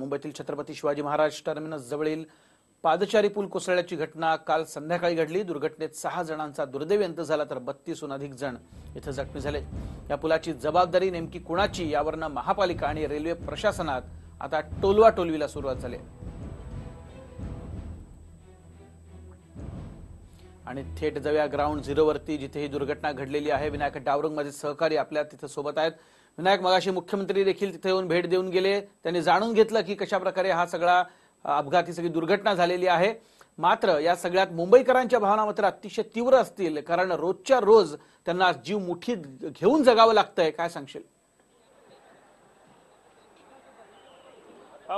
मुंबईतील छत्रपती शिवाजी महाराज टर्मिनस जवळील पादचारी पूल कोसळल्याची घटना काल संध्याकाळी घडली. दुर्घटनेत सहा जणांचा दुर्दैवी अंत झाला तर बत्तीसहून अधिक जण इथं जखमी झाले. या पुलाची जबाबदारी नेमकी कुणाची यावरनं महापालिका आणि रेल्वे प्रशासनात आता टोलवा टोलवीला सुरुवात झाली आणि थेट जाऊया ग्राउंड झिरोवरती जिथे ही दुर्घटना घडलेली आहे. विनायक डावरंग माझे सहकारी आपल्या तिथे सोबत आहेत. विनायक मगाशी मुख्यमंत्री देखील तिथे येऊन भेट देऊन गेले. त्यांनी जाणून घेतलं की कशा प्रकारे हा सगळा अपघाती सगळी दुर्घटना झालेली आहे. मात्र या सगळ्यात मुंबईकरांच्या भावना मात्र अतिशय तीव्र असतील. कारण रोजच्या रोज त्यांना जीव मुठीत घेऊन जगावं लागतंय. काय सांगशील?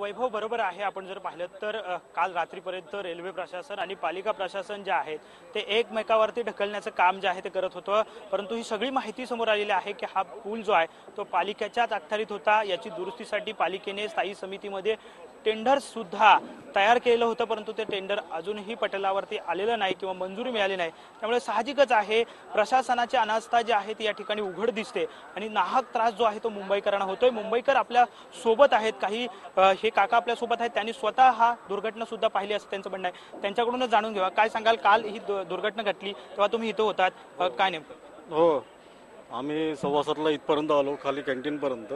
वैभव बरोबर आहे आपण जर पाहिलं तर काल रात्रीपर्यंत रेल्वे प्रशासन आणि पालिका प्रशासन जे आहेत ते एकमेकावरती ढकलण्याचं काम जे आहे ते करत होतं. परंतु ही सगळी माहिती समोर आलेली आहे की हा पूल जो आहे तो पालिकेच्याच अखत्यारीत होता. याची दुरुस्तीसाठी पालिकेने स्थायी समितीमध्ये टेंडर सुद्धा तयार केलेलं होतं परंतु ते टेंडर अजूनही पटलावरती आलेलं नाही किंवा मंजुरी मिळाली नाही. त्यामुळे साहजिकच आहे प्रशासनाची अनास्था जी आहे ती या ठिकाणी उघड दिसते. आणि नाहक त्रास जो आहे तो मुंबईकरांना होतोय. मुंबईकर आपल्यासोबत आहेत. काही हे काका आपल्यासोबत आहेत. त्यांनी स्वतः हा दुर्घटना सुद्धा पाहिली असं त्यांचं म्हणणं आहे. त्यांच्याकडूनच जाणून घ्यावा. काय सांगाल? काल ही दु- दुर्घटना घडली तेव्हा तुम्ही इथं होतात. काय नेमकं? हो. आम्ही सव्वा सातला इथपर्यंत आलो खाली कॅन्टीनपर्यंत.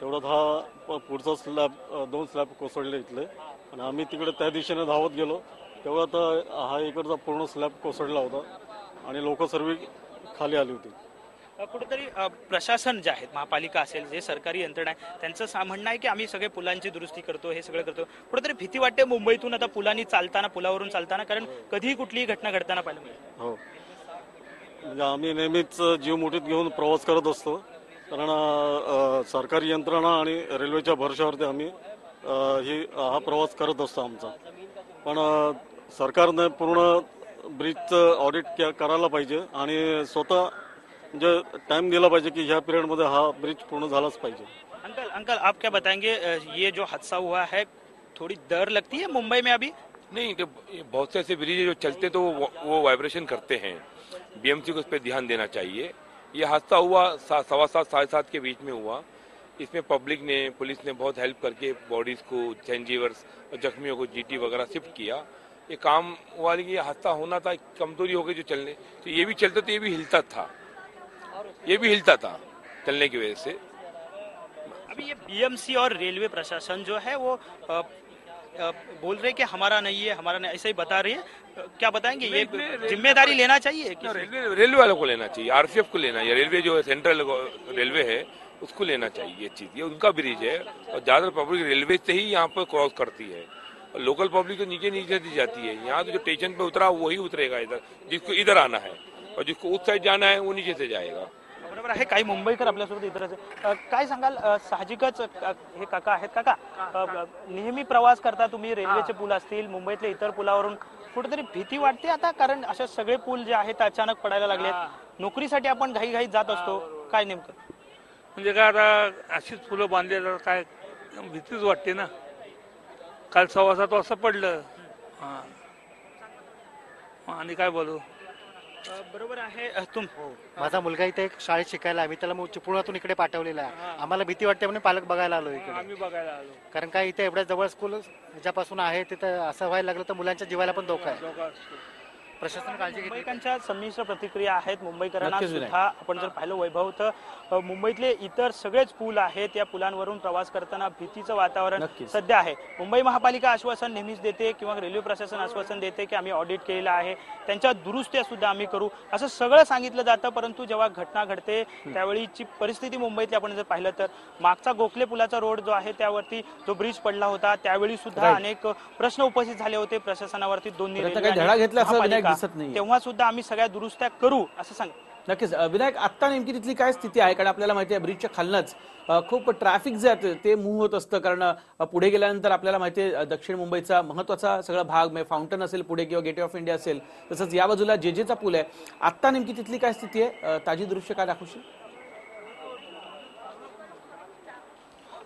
तेवढ्यात हा पुढचा स्लॅब दोन स्लॅब कोसळले इथले. आणि आम्ही तिकडे त्या दिशेने धावत गेलो. तेवढ्यात हा इकडचा पूर्ण स्लॅब कोसळला होता. आणि लोक सर्व खाली आली होती. कुठेतरी प्रशासन जे आहेत महापालिका असेल जे सरकारी यंत्रणा आहे त्यांचं सा- म्हणणं आहे की आम्ही सगळे पुलांची दुरुस्ती करतो हे सगळं करतो. कुठेतरी भीती वाटते मुंबईतून आता पुलांनी चालताना पुलावरून चालताना कारण कधीही कुठलीही घटना घडताना पाहिलं हो. म्हणजे आम्ही नेहमीच जीव मुठीत घेऊन प्रवास करत असतो. कारण सरकारी यंत्रणा आणि रेल्वेच्या भरशावरती आम्ही ही हा प्रवास करत असतो आमचा. पण सरकारने पूर्ण ब्रिजचं ऑडिट करायला पाहिजे आणि स्वतः म्हणजे टाइम दिला पाहिजे की ह्या पिरियडमध्ये हा ब्रिज पूर्ण झालाच पाहिजे. अंकल अंकल आप क्या बताएंगे ये जो हादसा हुआ है थोड़ी डर लगती है मुंबई में अभी? नहीं तो ये बहुत से ऐसे ब्रिज जो चलते तो वो, वो वाइब्रेशन करते हैं। बीएमसी को उस पर ध्यान देना चाहिए। ये हादसा हुआ सा- सवा सात, साढ़े सात के बीच में हुआ। इसमें पब्लिक ने, पुलिस ने बहुत हेल्प करके बॉडीज को सेंजीवर्स और जख्मियों को जीटी वगैरह शिफ्ट किया। ये काम हुआ, लेकिन ये हादसा होना था कमज़ोरी हो गई जो चलने तो ये भी चलता तो ये भी हिलता था। ये भी हिलता था चलने की वजह से। अभी ये बीएमसी और रेलवे प्रशासन जो है वो बोल रहे कि हमारा नहीं है हमारा नहीं ऐसा ही बता रही है। क्या बताएँगे? ये ज़िम्मेदारी लेना चाहिए रेलवे रेलवे वालों को लेना चाहिए आरपीएफ को लेना है रेलवे जो है सेंट्रल रेलवे है उसको लेना चाहिए ये चीज़। ये उनका ब्रिज है और ज़्यादातर पब्लिक रेलवे से ही यहाँ पर क्रॉस करती है। और लोकल पब्लिक तो नीचे नीचे दी जाती है। यहाँ तो जो स्टेशन पे उतरा वही उतरेगा इधर जिसको इधर आना है और जिसको उस साइड जाना है वो नीचे से जाएगा। बरोबर आहे. काही मुंबईकर आपल्यासोबत. अ, काय सांगाल? साहजिकच हे काका आहेत काका? नेहमी प्रवास करता तुम्ही रेल्वेचे पूल असतील मुंबईतले इतर पुलावरून कुठेतरी भीती वाटते आता? कारण असे सगळे पूल जे आहेत अचानक पडायला लागलेत. नोकरीसाठी आपण घाई घाईत जात असतो. काय नेमकं? म्हणजे काय आता अशीच फुलं बांधली तर काय भीतीच वाटते ना? काल सव्वा सात वाजता पडलं. हा. आणि काय बोलू? बरोबर आहे तुम माझा मुलगा इथे एक शाळेत शिकायला मी त्याला पुण्यातून इकडे पाठवलेला आहे. आम्हाला भीती वाटते म्हणून पालक बघायला आलो इकडे. आम्ही बघायला आलो. कारण काय इथे एवढ्या जवळ स्कूल ह्याच्यापासून आहे तिथं असं व्हायला लागलं तर मुलांच्या जीवाला पण धोका आहे. प्रशासन काळजी घेतली मुंबईकरांच्या संमिश्र प्रतिक्रिया आहेत. मुंबईकरांना. सुद्धा आपण जर पाहिलं वैभव तर मुंबईतले इतर सगळेच पूल आहेत. या पुलांवरून प्रवास करताना भीतीचं वातावरण. सध्या आहे. मुंबई महापालिका आश्वासन नेहमीच देते किंवा रेल्वे प्रशासन आश्वासन देते की आम्ही ऑडिट केलेलं आहे. त्यांच्या दुरुस्त्या सुद्धा आम्ही करू. असं सगळं सांगितलं जातं परंतु जेव्हा घटना घडते त्यावेळीची परिस्थिती मुंबईतली आपण जर पाहिलं तर मागचा गोखले पुलाचा रोड जो आहे त्यावरती जो ब्रिज पडला होता त्यावेळी सुद्धा. अनेक प्रश्न उपस्थित झाले होते प्रशासनावरती. दोन्ही दिसत नाहीये. तेव्हा सुद्धा आम्ही सगळ्या दुरुस्त्या करू असं सांग. नक्कीच. विनायक आत्ता नेमकी तिथली काय स्थिती आहे? कारण आपल्याला माहिती आहे ब्रिजच्या खालनच खूप ट्रॅफिक जे आहे ते मूव्ह होत असतं. कारण पुढे गेल्यानंतर आपल्याला माहिती आहे दक्षिण मुंबईचा महत्त्वाचा सगळा भाग म्हणजे फाउंटन असेल पुढे किंवा गेट ऑफ इंडिया असेल तसंच या बाजूला जे जेचा पूल आहे. आत्ता नेमकी तिथली काय स्थिती आहे? ताजी दृश्य काय दाखवशील?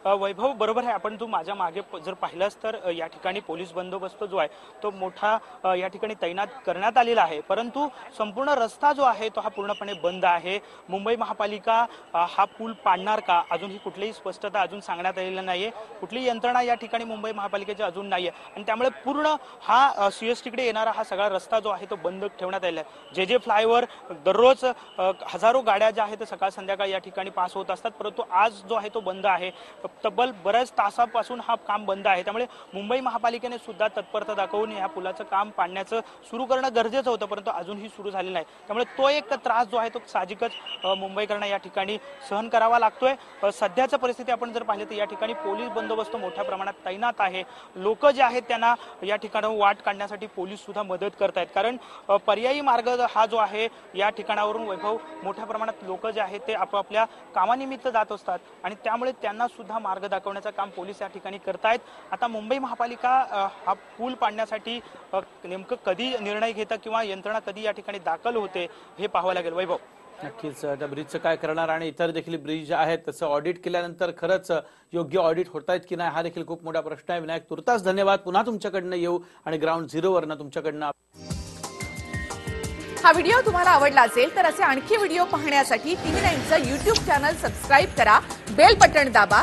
वैभव बरोबर आहे. आपण तू माझ्या मागे जर पाहिलंस तर या ठिकाणी पोलीस बंदोबस्त जो आहे तो मोठा या ठिकाणी तैनात करण्यात आलेला आहे. परंतु संपूर्ण रस्ता जो आहे तो हा पूर्णपणे बंद आहे. मुंबई महापालिका हा पूल पाडणार का? अजूनही कुठलीही स्पष्टता अजून सांगण्यात आलेली नाहीये. कुठलीही यंत्रणा या ठिकाणी मुंबई महापालिकेची अजून नाहीये. आणि त्यामुळे पूर्ण हा सीएसटीकडे येणारा हा सगळा रस्ता जो आहे तो बंद ठेवण्यात आलेला आहे. जे जे फ्लायओव्हर दररोज हजारो गाड्या ज्या आहेत सकाळ संध्याकाळ या ठिकाणी पास होत असतात. परंतु आज जो आहे तो बंद आहे. तब्बल बऱ्याच तासापासून हा काम बंद आहे. त्यामुळे मुंबई महापालिकेने सुद्धा तत्परता दाखवून ह्या पुलाचं काम पाडण्याचं सुरू करणं गरजेचं होतं परंतु अजूनही सुरू झालेलं नाही. त्यामुळे तो एक त्रास जो आहे तो साहजिकच मुंबईकरांना या ठिकाणी सहन करावा लागतोय. सध्याच्या सध्याचं परिस्थिती आपण जर पाहिलं तर या ठिकाणी पोलीस बंदोबस्त मोठ्या प्रमाणात तैनात आहे. लोक जे आहेत त्यांना या ठिकाणाहून वाट काढण्यासाठी पोलीस सुद्धा मदत करत आहेत कारण पर्यायी मार्ग हा जो आहे या ठिकाणावरून वैभव मोठ्या प्रमाणात लोक जे आहेत ते आपापल्या कामानिमित्त जात असतात आणि त्यामुळे त्यांना सुद्धा मार्ग दाखवण्याचं काम पोलीस या ठिकाणी करतायत. आता मुंबई महापालिका हा पूल पाडण्यासाठी नेमकं कधी निर्णय घेतं किंवा यंत्रणा कधी या ठिकाणी दाखल होते हे पाहावं लागेल. वैभव. नक्कीच त्या ब्रिजचं काय करणार आणि इतर देखील ब्रिज आहेत त्याचं ऑडिट केल्यानंतर खरंच योग्य ऑडिट होत आहेत की नाही हा देखील खूप मोठा प्रश्न आहे. विनायक तुर्तास धन्यवाद. पुन्हा तुमच्याकडनं येऊ आणि ग्राउंड झिरोवरनं तुमच्याकडनं हा व्हिडिओ तुम्हाला आवडला असेल तर असे आणखी व्हिडिओ पाहण्यासाठी टीव्ही नाईनचं युट्यूब चॅनल सबस्क्राईब करा बेल बटण दाबा